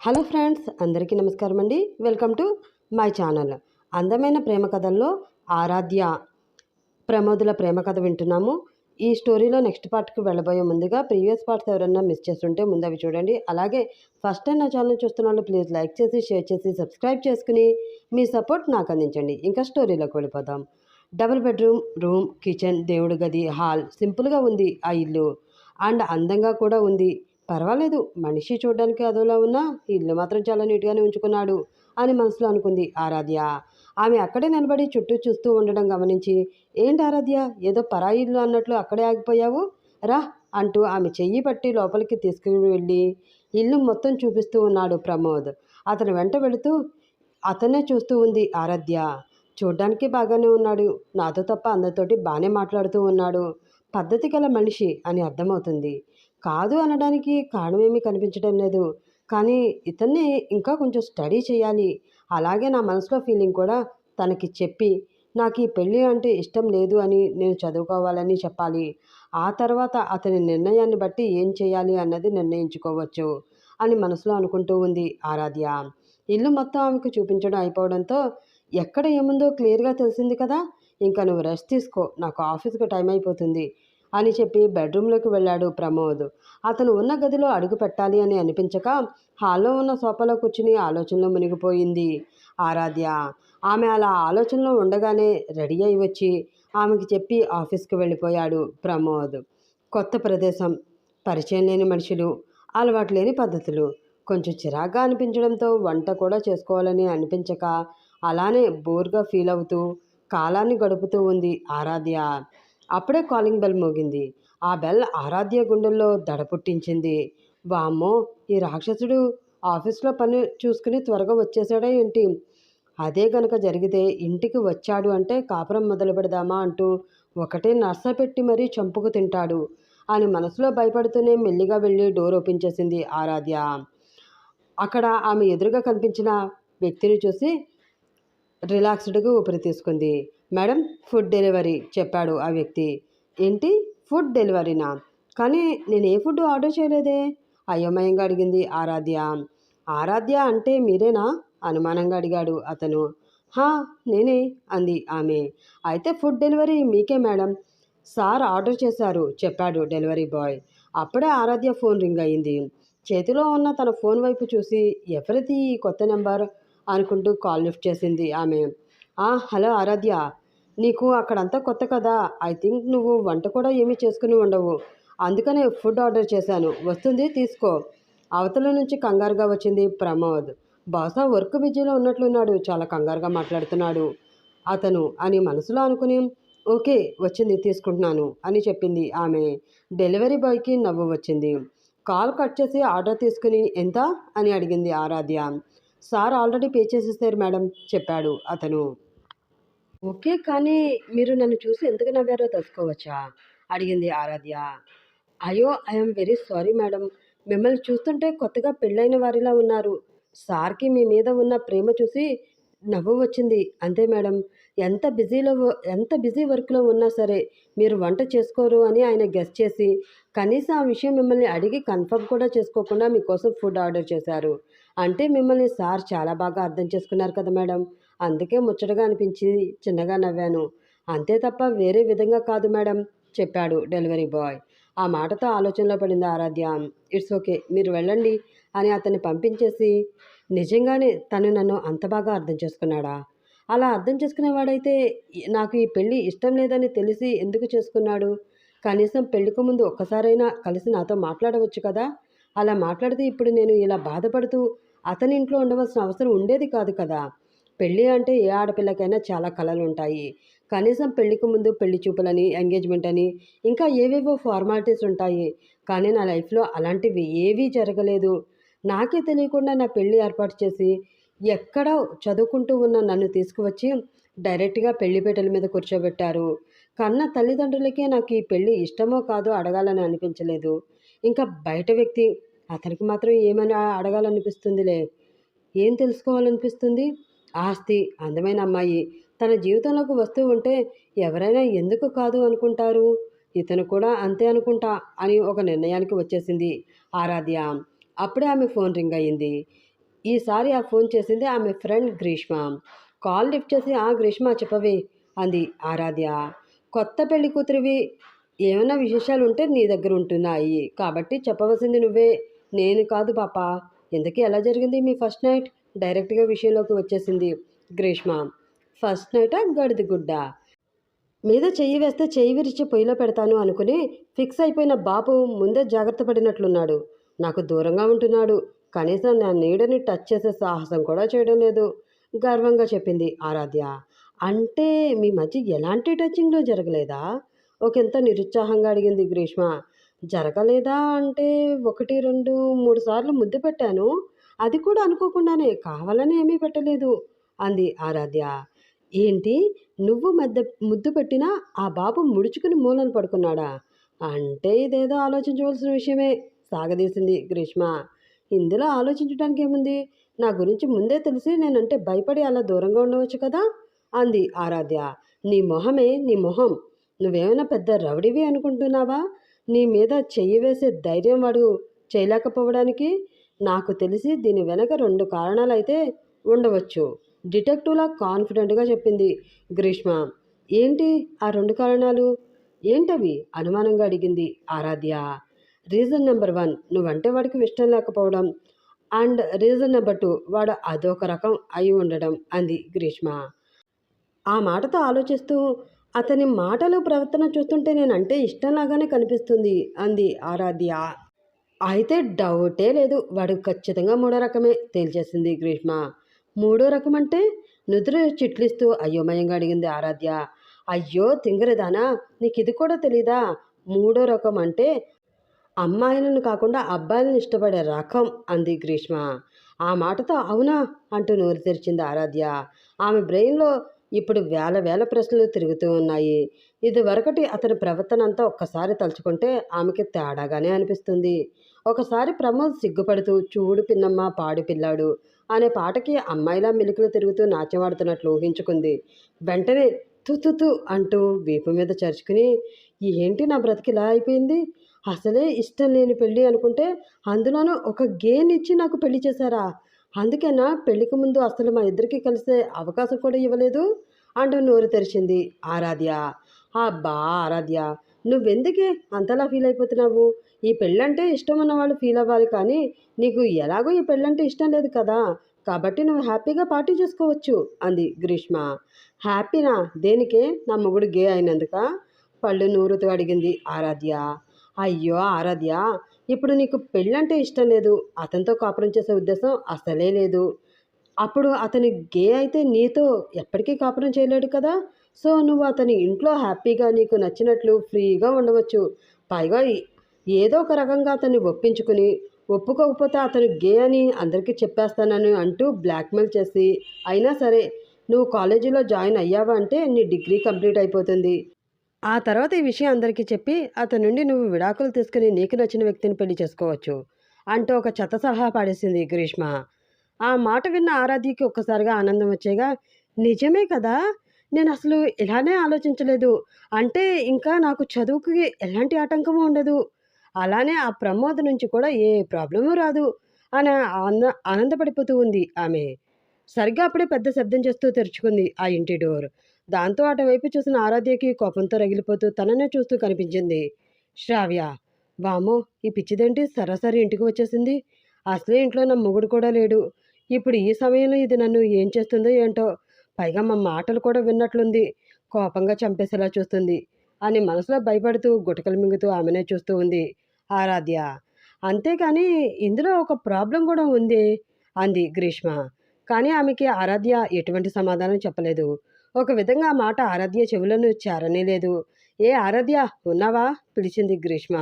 Hello friends అందరికీ నమస్కారం అండి. Welcome to my channel. అందమైన ప్రేమ కథల్లో ఆరాధ్య ప్రమోదుల ప్రేమ కథ వింటున్నాము. ఈ స్టోరీలో నెక్స్ట్ పార్ట్కి వెళ్ళబోయే ముందుగా ప్రీవియస్ పార్ట్స్ ఎవరైనా మిస్ చేస్తుంటే ముందు అవి చూడండి. అలాగే ఫస్ట్ టైం నా ఛానల్ చూస్తున్న వాళ్ళు ప్లీజ్ లైక్ చేసి షేర్ చేసి సబ్స్క్రైబ్ చేసుకుని మీ సపోర్ట్ నాకు అందించండి. ఇంకా స్టోరీలోకి వెళ్ళిపోదాం. డబుల్ బెడ్రూమ్ రూమ్ కిచెన్ దేవుడి గది హాల్ సింపుల్గా ఉంది ఆ ఇల్లు. అండ్ అందంగా కూడా ఉంది. పర్వాలేదు మనిషి చూడడానికి అదోలా ఉన్నా ఇల్లు మాత్రం చాలా నీట్గానే ఉంచుకున్నాడు అని మనసులో అనుకుంది ఆరాధ్య. ఆమె అక్కడే నిలబడి చుట్టూ చూస్తూ ఉండడం గమనించి ఏంటి ఆరాధ్య ఏదో పరాయి ఇల్లు అన్నట్లు అక్కడే ఆగిపోయావు? రా అంటూ ఆమె చెయ్యి పట్టి లోపలికి తీసుకుని వెళ్ళి ఇల్లు మొత్తం చూపిస్తూ ఉన్నాడు ప్రమోద్. అతను వెంట వెళుతూ అతనే చూస్తూ ఉంది ఆరాధ్య. చూడ్డానికి బాగానే ఉన్నాడు. నాతో తప్ప అందరితోటి బాగానే మాట్లాడుతూ ఉన్నాడు. పద్ధతి గల మనిషి అని అర్థమవుతుంది. కాదు అనడానికి కారణమేమీ కనిపించడం లేదు. కానీ ఇతన్ని ఇంకా కొంచెం స్టడీ చేయాలి. అలాగే నా మనసులో ఫీలింగ్ కూడా తనకి చెప్పి నాకు ఈ పెళ్ళి అంటే ఇష్టం లేదు అని నేను చదువుకోవాలని చెప్పాలి. ఆ తర్వాత అతని నిర్ణయాన్ని బట్టి ఏం చేయాలి అన్నది నిర్ణయించుకోవచ్చు అని మనసులో అనుకుంటూ ఉంది ఆరాధ్య. ఇల్లు మొత్తం ఆమెకు చూపించడం అయిపోవడంతో ఎక్కడ ఏముందో క్లియర్గా తెలిసింది కదా ఇంకా నువ్వు రెస్ట్ తీసుకో. నాకు ఆఫీస్కి టైం అయిపోతుంది. అని చెప్పి బెడ్రూమ్లోకి వెళ్ళాడు ప్రమోద్. అతను ఉన్న గదిలో అడుగు పెట్టాలి అని అనిపించక హాల్లో ఉన్న సోఫాలో కూర్చుని ఆలోచనలో మునిగిపోయింది. ఆరాధ్య ఆమె అలా ఆలోచనలో ఉండగానే రెడీ అయి వచ్చి ఆమెకి చెప్పి ఆఫీస్కి వెళ్ళిపోయాడు ప్రమోద్. కొత్త ప్రదేశం పరిచయం లేని మనుషులు అలవాటు లేని పద్ధతులు కొంచెం చిరాగ్గా అనిపించడంతో వంట కూడా చేసుకోవాలని అనిపించక అలానే బోర్గా ఫీల్ అవుతూ కాలాన్ని గడుపుతూ ఉంది ఆరాధ్య. అప్పుడే కాలింగ్ బెల్ మోగింది. ఆ బెల్ ఆరాధ్య గుండెల్లో దడ పుట్టించింది. వామ్మో ఈ రాక్షసుడు ఆఫీస్లో పని చూసుకుని త్వరగా వచ్చేసాడా ఏంటి? అదే గనక జరిగితే ఇంటికి వచ్చాడు అంటే కాపురం మొదలు పెడదామా అంటూ ఒకటే నర్స పెట్టి మరీ చంపుకు తింటాడు అని మనసులో భయపడుతూనే మెల్లిగా వెళ్ళి డోర్ ఓపెన్ చేసింది ఆరాధ్య. అక్కడ ఆమె ఎదురుగా కనిపించిన వ్యక్తిని చూసి రిలాక్స్డ్గా ఊపిరి తీసుకుంది. మేడం ఫుడ్ డెలివరీ చెప్పాడు ఆ వ్యక్తి. ఏంటి? ఫుడ్ డెలివరీనా? కానీ నేను ఏ ఫుడ్ ఆర్డర్ చేయలేదే? అయోమయంగా అడిగింది ఆరాధ్య. ఆరాధ్య అంటే మీరేనా? అనుమానంగా అడిగాడు అతను. హా నేనే అంది ఆమె. అయితే ఫుడ్ డెలివరీ మీకే మేడం. సార్ ఆర్డర్ చేశారు చెప్పాడు డెలివరీ బాయ్. అప్పుడే ఆరాధ్య ఫోన్ రింగ్ అయింది. చేతిలో ఉన్న తన ఫోన్ వైపు చూసి ఎవరిది ఈ కొత్త నెంబర్? అనుకుంటూ కాల్ లిఫ్ట్ చేసింది ఆమె. హలో ఆరాధ్య. నీకు అక్కడంతా కొత్త కదా? ఐ థింక్ నువ్వు వంట కూడా ఏమీ చేసుకుని ఉండవు. అందుకనే ఫుడ్ ఆర్డర్ చేశాను. వస్తుంది తీసుకో. అవతల నుంచి కంగారుగా వచ్చింది ప్రమోద్. బహుశా వర్క్ బిజీలో ఉన్నట్లున్నాడు. చాలా కంగారుగా మాట్లాడుతున్నాడు. అతను అని మనసులో అనుకుని ఓకే వచ్చింది తీసుకుంటున్నాను అని చెప్పింది ఆమె. డెలివరీ బాయ్కి నవ్వు వచ్చింది. కాల్ కట్ చేసి ఆర్డర్ తీసుకుని ఎంత? అని అడిగింది ఆరాధ్య. సార్ ఆల్రెడీ పే చేసేసారు మేడం చెప్పాడు అతను. ఓకే. కానీ మీరు నన్ను చూసి ఎందుకు నవ్వారో తెలుసుకోవచ్చా? అడిగింది ఆరాధ్య. అయ్యో ఐఎమ్ వెరీ సారీ మేడం. మిమ్మల్ని చూస్తుంటే కొత్తగా పెళ్ళైన వారిలా ఉన్నారు. సార్కి మీ మీద ఉన్న ప్రేమ చూసి నవ్వు వచ్చింది. అంతే మేడం. ఎంత బిజీలో ఎంత బిజీ వర్క్లో ఉన్నా సరే మీరు వంట చేసుకోరు అని ఆయన గెస్ట్ చేసి కనీసం ఆ విషయం మిమ్మల్ని అడిగి కన్ఫర్మ్ కూడా చేసుకోకుండా మీకోసం ఫుడ్ ఆర్డర్ చేశారు. అంటే మిమ్మల్ని సార్ చాలా బాగా అర్థం చేసుకున్నారు కదా మేడం. అందుకే ముచ్చటగా అనిపించి చిన్నగా నవ్వాను. అంతే తప్ప వేరే విధంగా కాదు మేడం చెప్పాడు డెలివరీ బాయ్. ఆ మాటతో ఆలోచనలో పడింది ఆరాధ్య. ఇట్స్ ఓకే మీరు వెళ్ళండి అని అతన్ని పంపించేసి నిజంగానే తను నన్ను అంత బాగా అర్థం చేసుకున్నాడా? అలా అర్థం చేసుకునేవాడైతే నాకు ఈ పెళ్ళి ఇష్టం లేదని తెలిసి ఎందుకు చేసుకున్నాడు? కనీసం పెళ్ళికి ముందు ఒక్కసారైనా కలిసి నాతో మాట్లాడవచ్చు కదా? అలా మాట్లాడితే ఇప్పుడు నేను ఇలా బాధపడుతూ అతని ఇంట్లో ఉండవలసిన అవసరం ఉండేది కాదు కదా? పెళ్ళి అంటే ఏ ఆడపిల్లకైనా చాలా కళలు ఉంటాయి కనీసం పెళ్ళికి ముందు పెళ్ళి చూపులని ఎంగేజ్మెంట్ అని ఇంకా ఏవేవో ఫార్మాలిటీస్ ఉంటాయి. కానీ నా లైఫ్లో అలాంటివి ఏవీ జరగలేదు. నాకే తెలియకుండా నా పెళ్ళి ఏర్పాటు చేసి ఎక్కడ చదువుకుంటూ ఉన్న నన్ను తీసుకువచ్చి డైరెక్ట్గా పెళ్ళిపేటల మీద కూర్చోబెట్టారు. కన్న తల్లిదండ్రులకే నాకు ఈ పెళ్ళి ఇష్టమో కాదో అడగాలని అనిపించలేదు. ఇంకా బయట వ్యక్తి అతనికి మాత్రం ఏమైనా అడగాలనిపిస్తుందిలే. ఏం తెలుసుకోవాలనిపిస్తుంది? ఆస్తి అందమైన అమ్మాయి తన జీవితంలోకి వస్తూ ఉంటే ఎవరైనా ఎందుకు కాదు అనుకుంటారు? ఇతను కూడా అంతే అనుకుంటా అని ఒక నిర్ణయానికి వచ్చేసింది ఆరాధ్య. అప్పుడే ఆమె ఫోన్ రింగ్ అయ్యింది ఈసారి ఆ ఫోన్ చేసింది ఆమె ఫ్రెండ్ గ్రీష్మ. కాల్ లిఫ్ట్ చేసి ఆ గ్రీష్మ చెప్పవే అంది ఆరాధ్య. కొత్త పెళ్ళి కూతురివి. ఏమైనా విశేషాలు ఉంటే నీ దగ్గర ఉంటున్నాయి. కాబట్టి చెప్పవలసింది నువ్వే. నేను కాదు పాప. ఇంతకీ ఎలా జరిగింది మీ ఫస్ట్ నైట్? డైరెక్ట్గా విషయంలోకి వచ్చేసింది గ్రీష్మ. ఫస్ట్ నైట్ గడిది గుడ్డ. మీద చెయ్యి వేస్తే చెయ్యి విరిచి పొయ్యిలో పెడతాను అనుకుని ఫిక్స్ అయిపోయిన బాబు ముందే జాగ్రత్త పడినట్లున్నాడు. నాకు దూరంగా ఉంటున్నాడు. కనీసం నా నీడని టచ్ చేసే సాహసం కూడా చేయడం లేదు. గర్వంగా చెప్పింది ఆరాధ్య. అంటే మీ మధ్య ఎలాంటి టచింగ్లో జరగలేదా? ఒకంత నిరుత్సాహంగా అడిగింది గ్రీష్మ. జరగలేదా అంటే ఒకటి రెండు మూడు సార్లు ముద్దు పెట్టాను. అది కూడా అనుకోకుండానే కావాలని ఏమీ పెట్టలేదు అంది ఆరాధ్య. ఏంటి? నువ్వు మధ్య ముద్దు పెట్టినా ఆ బాబు ముడుచుకుని మూలన పడుకున్నాడా? అంటే ఇదేదో ఆలోచించవలసిన విషయమే సాగదీసింది గ్రీష్మ. ఇందులో ఆలోచించడానికి ఏముంది? నా గురించి ముందే తెలిసి నేనంటే భయపడి అలా దూరంగా ఉండవచ్చు కదా? అంది ఆరాధ్య. నీ మొహమే నీ మొహం. నువ్వేమైనా పెద్ద రౌడివి అనుకుంటున్నావా? నీ మీద చెయ్యి వేసే ధైర్యం వాడు చేయలేకపోవడానికి? నాకు తెలిసి దీని వెనక రెండు కారణాలైతే ఉండవచ్చు. డిటెక్టివ్లా కాన్ఫిడెంట్గా చెప్పింది గ్రీష్మ. ఏంటి ఆ రెండు కారణాలు? ఏంటవి? అనుమానంగా అడిగింది ఆరాధ్య. రీజన్ నెంబర్ వన్ నువ్వంటే వాడికి ఇష్టం లేకపోవడం. అండ్ రీజన్ నెంబర్ టూ వాడు అదొక రకం అయి ఉండడం అంది గ్రీష్మ. ఆ మాటతో ఆలోచిస్తూ అతని మాటలు ప్రవర్తన చూస్తుంటే నేనంటే ఇష్టంలాగానే కనిపిస్తుంది అంది ఆరాధ్య. అయితే డౌటే లేదు. వాడు ఖచ్చితంగా మూడో రకమే తేల్చేసింది గ్రీష్మ. మూడో రకం అంటే నుదురు చిట్లిస్తూ అయోమయంగా అడిగింది ఆరాధ్య. అయ్యో తింగరదానా? నీకు ఇది కూడా తెలీదా? మూడో రకం అంటే అమ్మాయిలను కాకుండా అబ్బాయిలను ఇష్టపడే రకం అంది గ్రీష్మ. ఆ మాటతో అవునా? అంటూ నోరు తెరిచింది ఆరాధ్య. ఆమె బ్రెయిన్లో ఇప్పుడు వేల వేల ప్రశ్నలు తిరుగుతూ ఉన్నాయి. ఇదివరకటి అతని ప్రవర్తన అంతా ఒక్కసారి తలుచుకుంటే ఆమెకి తేడాగానే అనిపిస్తుంది. ఒకసారి ప్రమోద్ సిగ్గుపడుతూ చూడు పిన్నమ్మ పాడు పిల్లాడు అనే పాటకి అమ్మాయిలా మెలికలు తిరుగుతూ నాట్యమాడుతున్నట్లు ఊహించుకుంది. వెంటనే తుతుతు అంటూ వీపు మీద చరుచుకుని ఏంటి నా బ్రతికిలా అయిపోయింది? అసలే ఇష్టం లేని పెళ్ళి అనుకుంటే అందులోనూ ఒక గేన్ ఇచ్చి నాకు పెళ్ళి చేశారా? అందుకేనా పెళ్ళికి ముందు అసలు మా ఇద్దరికి కలిసే అవకాశం కూడా ఇవ్వలేదు అంటూ నోరు తెరిచింది ఆరాధ్య. అబ్బా ఆరాధ్య నువ్వెందుకే అంతలా ఫీల్ అయిపోతున్నావు? ఈ పెళ్ళంటే ఇష్టం ఉన్న వాళ్ళు ఫీల్ అవ్వాలి కానీ నీకు ఎలాగో ఈ పెళ్ళంటే ఇష్టం లేదు కదా కాబట్టి నువ్వు హ్యాపీగా పార్టీ చేసుకోవచ్చు అంది గ్రీష్మ. హ్యాపీనా? దేనికే? నా మొగుడు గే అయినందుక? పళ్ళు నూరుతూ అడిగింది ఆరాధ్య. అయ్యో ఆరాధ్య ఇప్పుడు నీకు పెళ్ళంటే ఇష్టం లేదు అతనితో కాపురం చేసే ఉద్దేశం అసలే లేదు. అప్పుడు అతని గే అయితే నీతో ఎప్పటికీ కాపురం చేయలేడు కదా. సో నువ్వు అతని ఇంట్లో హ్యాపీగా నీకు నచ్చినట్లు ఫ్రీగా ఉండవచ్చు. పైగా ఏదో ఒక రకంగా అతన్ని ఒప్పించుకుని ఒప్పుకోకపోతే అతను గే అని అందరికీ చెప్పేస్తానని అంటూ బ్లాక్మెయిల్ చేసి అయినా సరే నువ్వు కాలేజీలో జాయిన్ అయ్యావా అంటే నీ డిగ్రీ కంప్లీట్ అయిపోతుంది. ఆ తర్వాత ఈ విషయం అందరికీ చెప్పి అతని నుండి నువ్వు విడాకులు తీసుకుని నీకు నచ్చిన వ్యక్తిని పెళ్ళి చేసుకోవచ్చు అంటూ ఒక చెత్త సలహా పాడేసింది గ్రీష్మ. ఆ మాట విన్న ఆరాధ్యకి ఒక్కసారిగా ఆనందం వచ్చేగా నిజమే కదా? నేను అసలు ఇలానే ఆలోచించలేదు. అంటే ఇంకా నాకు చదువుకి ఎలాంటి ఆటంకము ఉండదు. అలానే ఆ ప్రమోద్ నుంచి కూడా ఏ ప్రాబ్లము రాదు అని ఆనంద ఆనందపడిపోతూ ఉంది ఆమె. సరిగ్గా అప్పుడే పెద్ద శబ్దం చేస్తూ తెరుచుకుంది ఆ ఇంటి డోర్. దాంతో అటువైపు చూసిన ఆరాధ్యకి కోపంతో రగిలిపోతూ తననే చూస్తూ కనిపించింది శ్రావ్య. వామో ఈ పిచ్చిదేంటి సరాసరి ఇంటికి వచ్చేసింది. అసలే ఇంట్లో నా మొగుడు కూడా లేడు. ఇప్పుడు ఈ సమయంలో ఇది నన్ను ఏం చేస్తుందో ఏంటో పైగా మా మాటలు కూడా విన్నట్లుంది. కోపంగా చంపేసేలా చూస్తుంది అని మనసులో భయపడుతూ గుటకలు మింగుతూ ఆమెనే చూస్తూ ఉంది ఆరాధ్య. అంతేకాని ఇందులో ఒక ప్రాబ్లం కూడా ఉంది అంది గ్రీష్మ. కానీ ఆమెకి ఆరాధ్య ఎటువంటి సమాధానం చెప్పలేదు. ఒక విధంగా మాట ఆరాధ్య చెవులను చేరనే లేదు. ఏ ఆరాధ్య ఉన్నావా? పిలిచింది గ్రీష్మ.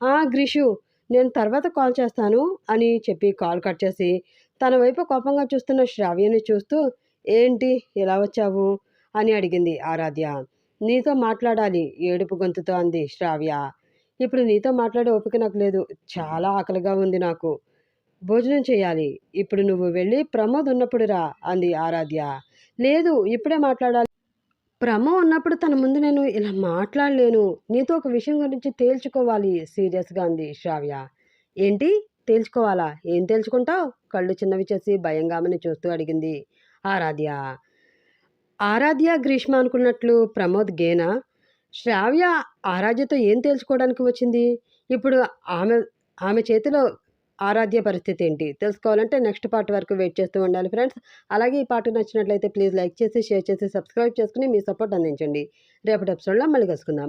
ఆ గ్రీషు నేను తర్వాత కాల్ చేస్తాను అని చెప్పి కాల్ కట్ చేసి తన వైపు కోపంగా చూస్తున్న శ్రావ్యని చూస్తూ ఏంటి? ఎలా వచ్చావు? అని అడిగింది ఆరాధ్య. నీతో మాట్లాడాలి ఏడుపు గొంతుతో అంది శ్రావ్య. ఇప్పుడు నీతో మాట్లాడే ఓపిక నాకు లేదు. చాలా ఆకలిగా ఉంది నాకు. భోజనం చేయాలి. ఇప్పుడు నువ్వు వెళ్ళి ప్రమోద్ ఉన్నప్పుడు రా అంది ఆరాధ్య. లేదు ఇప్పుడే మాట్లాడాలి. ప్రమో ఉన్నప్పుడు తన ముందు నేను ఇలా మాట్లాడలేను. నీతో ఒక విషయం గురించి తేల్చుకోవాలి సీరియస్గా అంది శ్రావ్య. ఏంటి? తేల్చుకోవాలా? ఏం తేల్చుకుంటావు? కళ్ళు చిన్నవి చేసి భయంగామని చూస్తూ అడిగింది ఆరాధ్య. ఆరాధ్య గ్రీష్మ అనుకున్నట్లు ప్రమోద్ గేనా? శ్రావ్య ఆరాధ్యతో ఏం తేల్చుకోవడానికి వచ్చింది? ఇప్పుడు ఆమె ఆమె చేతిలో ఆరాధ్య పరిస్థితి ఏంటి? తెలుసుకోవాలంటే నెక్స్ట్ పార్ట్ వరకు వెయిట్ చేస్తూ ఉండాలి ఫ్రెండ్స్. అలాగే ఈ పాట నచ్చినట్లయితే ప్లీజ్ లైక్ చేసి షేర్ చేసి సబ్స్క్రైబ్ చేసుకుని మీ సపోర్ట్ అందించండి. రేపటి ఎపిసోడ్లో మళ్ళీ కలుసుకుందాం.